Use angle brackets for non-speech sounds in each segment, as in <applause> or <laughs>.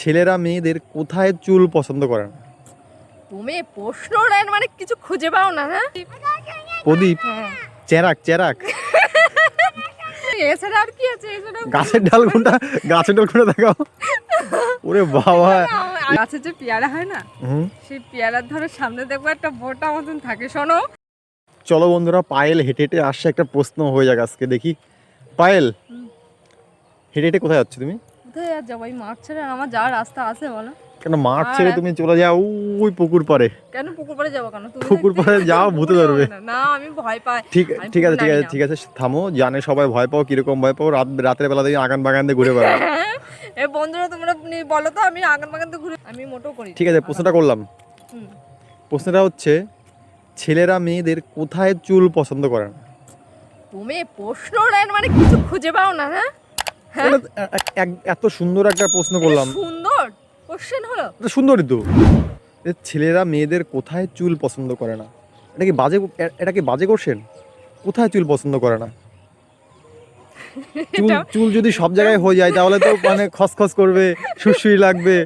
ছেলেরা মেয়েদের কোথায় চুল পছন্দ করে না? তুমি প্রশ্ন লাইন মানে কিছু খুঁজে পাও না হ্যাঁ? প্রদীপ চেরাক চেরাক। এছাড়া আর কি আছে? এছাড়া গাছের ডাল কোনটা? গাছের ডাল কোনটা দেখাও? ওরে বাবা। গাছের যে পেয়ারা হয় না? সেই পেয়ারার ধরে সামনে দেখব একটা বোটা মতন থাকে শোনো। চলো বন্ধুরা পায়েল হেঁটে হেঁটে আসছে একটা প্রশ্ন হয়ে যাক আজকে দেখি। পায়েল হেঁটে হেঁটে কোথায় যাচ্ছ তুমি? কোথায় আর যাব? এই মাঠ ছেড়ে আমার যাওয়ার রাস্তা আছে বলো। কেন মাঠ ছেড়ে তুমি চলে যাও ওই পুকুর পারে কেন পুকুর পাড়ে যাব কেন? তুমি পুকুর পাড়ে যাও, ভূতে ধরবে। না। আমি ভয় পাই। ঠিক ঠিক আছে ঠিক আছে ঠিক আছে থামো জানে সবাই ভয় পাও কীরকম ভয় পাও রাত রাতের বেলা দিয়ে আগান বাগান দিয়ে ঘুরে বেড়াও। <laughs> এ বন্ধুরা তোমরা বলো তো আমি আগান বাগান তো ঘুরে আমি মোটেও করি ঠিক আছে প্রশ্নটা করলাম। প্রশ্নটা হচ্ছে ছেলেরা মেয়েদের কোথায় চুল পছন্দ করে না তুমি প্রশ্ন লাইন মানে কিছু খুঁজে পাও না হ্যাঁ? এত সুন্দর একটা প্রশ্ন করলাম। সুন্দর? কোশ্চেন হলো? সুন্দরই তো। ছেলেরা মেয়েদের কোথায় চুল পছন্দ করে না? এটা কি বাজে এটা কি বাজে কোশ্চেন কোথায় চুল পছন্দ করে না? চুল চুল যদি সব জায়গায় হয়ে যায় তাহলে তো মানে খসখস করবে সুসুই লাগবে।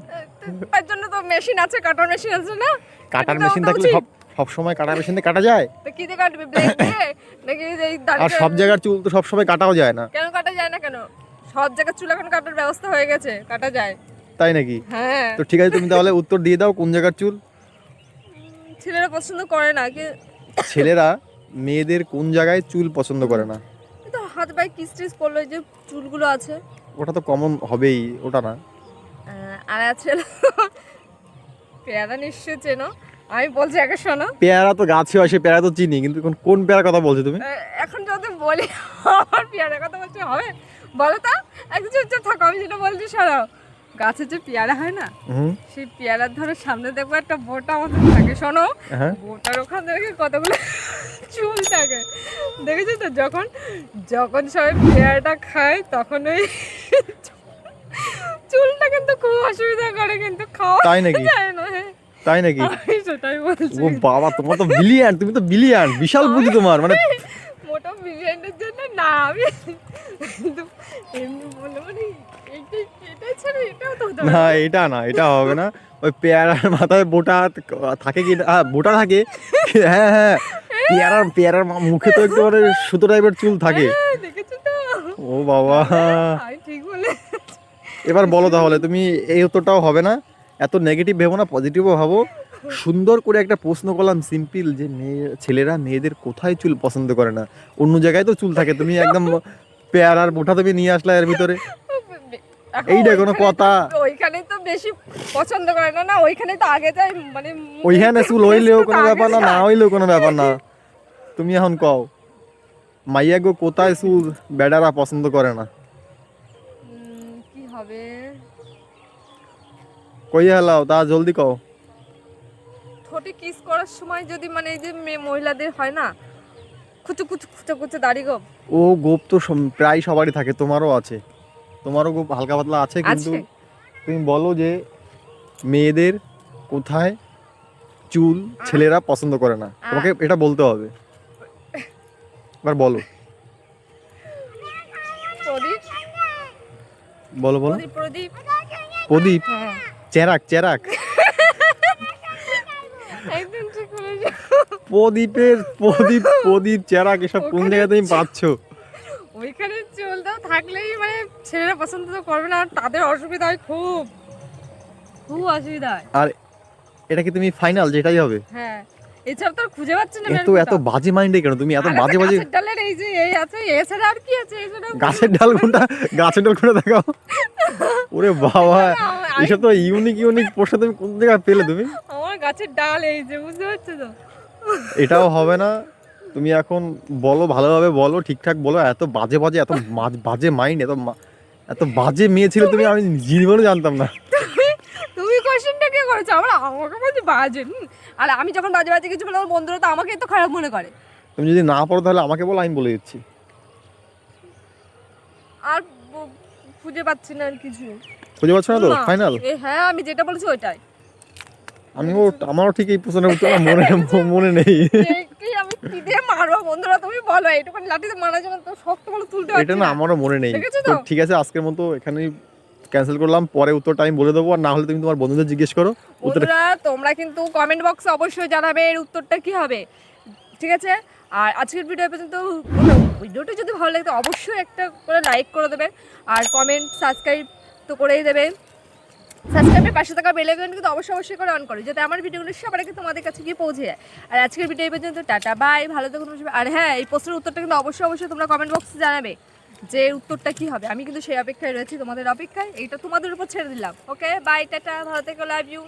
তার জন্য তো মেশিন আছে কাটার মেশিন আছে না? কাটার মেশিন থাকলে সব সব সময় কাটার মেশিন দিয়ে কাটা যায়? তো কি দিয়ে কাটবে? ব্লেড দিয়ে? নাকি এই আর সব জায়গার চুল তো সব সময় কাটাও যায় না। যায় না কেন সব জায়গায় চুল এখন কাটার ব্যবস্থা হয়ে গেছে কাটা যায়। তাই নাকি? হ্যাঁ। তো ঠিক আছে তুমি তাহলে উত্তর দিয়ে দাও কোন জায়গার চুল। ছেলেরা পছন্দ করে না কি ছেলেরা মেয়েদের কোন জায়গায় চুল পছন্দ করে না? তো হাত পায়ে কিস টিস করল যে চুলগুলো আছে। ওটা তো কমন হবেই ওটা না। আর আছে পেয়ারা নিশ্চয় চেনো। আমি বলছি আগে শোনো। পেয়ারা তো গাছে হয় সে পেয়ারা তো চিনি কিন্তু কোন- কোন পেয়ারার কথা বলছো তুমি? এখন যদি বলি আমার পেয়ারা কথা বলতে হবে? বলো তো একটু চুপচাপ থাকো আমি যেটা বলছি সরাও গাছের যে পেয়ারা হয় না সেই পেয়ারার ধরে সামনে দেখব একটা বোটা মতন থাকে। শোনো হ্যাঁ। বোটার ওখান থেকে কতগুলো চুল থাকে। দেখেছ তো যখন যখন সবাই পেয়ারাটা খায় তখন ওই চুলটা কিন্তু খুব অসুবিধা করে কিন্তু খাওয়া তাই নাকি? হ্যাঁ তাই নাকি? ও বাবা তোমার তো বিলিয়ন তুমি তো বিলিয়ন বিশাল বুদ্ধি তোমার মানে মোটা বিরিয়ানির জন্য না আমি এমনি বলে মানে না এটা না এটা হবে না। ওই পেয়ারার মাথায় বোটা থাকে কি না? বোটা থাকে? হ্যাঁ হ্যাঁ। পেয়ারার পেয়ারার মা- মুখে তো একটু মানে সুতো টাইপের চুল থাকে। হ্যাঁ, ও বাবা। এবার বলো তাহলে তুমি এই উত্তরটাও হবে না? এত নেগেটিভ ভেবো না পজিটিভও ভাবো। সুন্দর করে একটা প্রশ্ন করলাম সিম্পল যে মেয়ে ছেলেরা মেয়েদের কোথায় চুল পছন্দ করে না? অন্য জায়গায় তো চুল থাকে তুমি একদম পেয়ারার বোটা তুমি নিয়ে আসলে এর ভিতরে। এইটা কোনো কথা? ওইখানে তো বেশি পছন্দ করে না না ওইখানে তো আগে যায় মানে ওইখানে চুল হইলেও কোনো ব্যাপার না না হইলেও কোনো ব্যাপার না। তুমি এখন কও মাইয়া গো কোথায় চুল বেডারা পছন্দ করে না? কি হবে? কই হেলাও তা জলদি কও। ঠোঁটে কিস করার সময় যদি মানে এই যে মেয়ে মহিলাদের হয় না কুচু কুচু কুচু কুচু দাড়ি গো। ও গোপ তো প্রায় সবারই থাকে তোমারও আছে। তোমারও গোপ হালকা পাতলা আছে কিন্তু তুমি বলো যে মেয়েদের কোথায় চুল ছেলেরা পছন্দ করে না? তোমাকে এটা বলতে হবে। এবার বলো। প্রদীপ। বলো বলো। প্রদীপ প্রদীপ। প্রদীপ? হ্যাঁ। চেরাক চেরাক। প্রদীপের প্রদীপ প্রদীপ চেরাক এসব কোন জায়গা তুমি পাচ্ছ? ওইখানে চলতেও থাকলেই মানে ছেলেরা পছন্দ তো করবে না আর তাদের অসুবিধা হয় খুব। খুব অসুবিধা হয়। আর এটা কি তুমি ফাইনাল যেটাই হবে? হ্যাঁ। এছাড়া তো খুঁজে পাচ্ছি না এত এত বাজে মাইন্ডে কেন? তুমি এত বাজে বাজে গাছের ডালের এই যে এই আছে এছাড়া আর কি আছে? এছাড়া গাছের ডাল কোনটা? গাছের ডাল কোনটা দেখাও? ওরে বাবা এসব তো ইউনিক ইউনিক প্রশ্ন তুমি কোন জায়গায় পেলে তুমি? আমার গাছের ডাল এই যে বুঝতে পারছ তো? এটাও হবে না। তুমি এখন বলো ভালোভাবে বলো ঠিকঠাক বলো। এত বাজে বাজে এত বাজে মাইন্ড এত এত বাজে মেয়ে ছিল তুমি আমি জীবনে জানতাম না। কে করেছ? আমার আমাকে বলছে বাজে আর আমি যখন বাজে বাজে কিছু বলে আমার বন্ধুরা তো আমাকে তো খারাপ মনে করে। তুমি যদি না পড়ো তাহলে আমাকে বলো আমি বলে দিচ্ছি। আর খুঁজে পাচ্ছি না আর কিছু। খুঁজে পাচ্ছ না তো? ফাইনাল হ্যাঁ আমি যেটা বলেছি ওইটাই। আমিও আমারও ঠিক এই প্রশ্নের উত্তর আমার মনে মনে নেই। আমি কি দিয়ে মারবো বন্ধুরা তুমি বলো লাঠিতে মারা যাবে তো শক্ত করে তুলতে এটা না আমারও মনে নেই? ঠিক আছে আজকের মতো এখানেই ক্যান্সেল করলাম, পরে উত্তরটা আমি বলে দেবো, আর না হলে তুমি তোমার বন্ধুদের জিজ্ঞেস করো। বন্ধুরা, তোমরা কিন্তু কমেন্ট বক্সে অবশ্যই জানাবে এর উত্তরটা কি হবে। ঠিক আছে? আর আজকের ভিডিও পর্যন্ত ভিডিওটা যদি ভালো লাগে, তো অবশ্যই একটা করে লাইক করে দেবে, আর কমেন্ট সাবস্ক্রাইব তো করেই দেবে। সাবস্ক্রাইবের পাশে থাকা বেল আইকন কিন্তু অবশ্যই অবশ্যই করে অন করো, যাতে আমার ভিডিওগুলো সবার আগে তোমাদের কাছে গিয়ে পৌঁছে যায়। আর আজকের ভিডিও এই পর্যন্ত টাটা বাই ভালো থাকুন। আর হ্যাঁ এই প্রশ্নের উত্তরটা কিন্তু অবশ্যই অবশ্যই তোমরা কমেন্ট বক্সে জানাবে। যে উত্তরটা কি হবে? আমি কিন্তু সেই অপেক্ষায় রয়েছি তোমাদের অপেক্ষায়। এইটা তোমাদের উপর ছেড়ে দিলাম। ওকে বাই টাটা, ভালো থেকে লাভ ইউ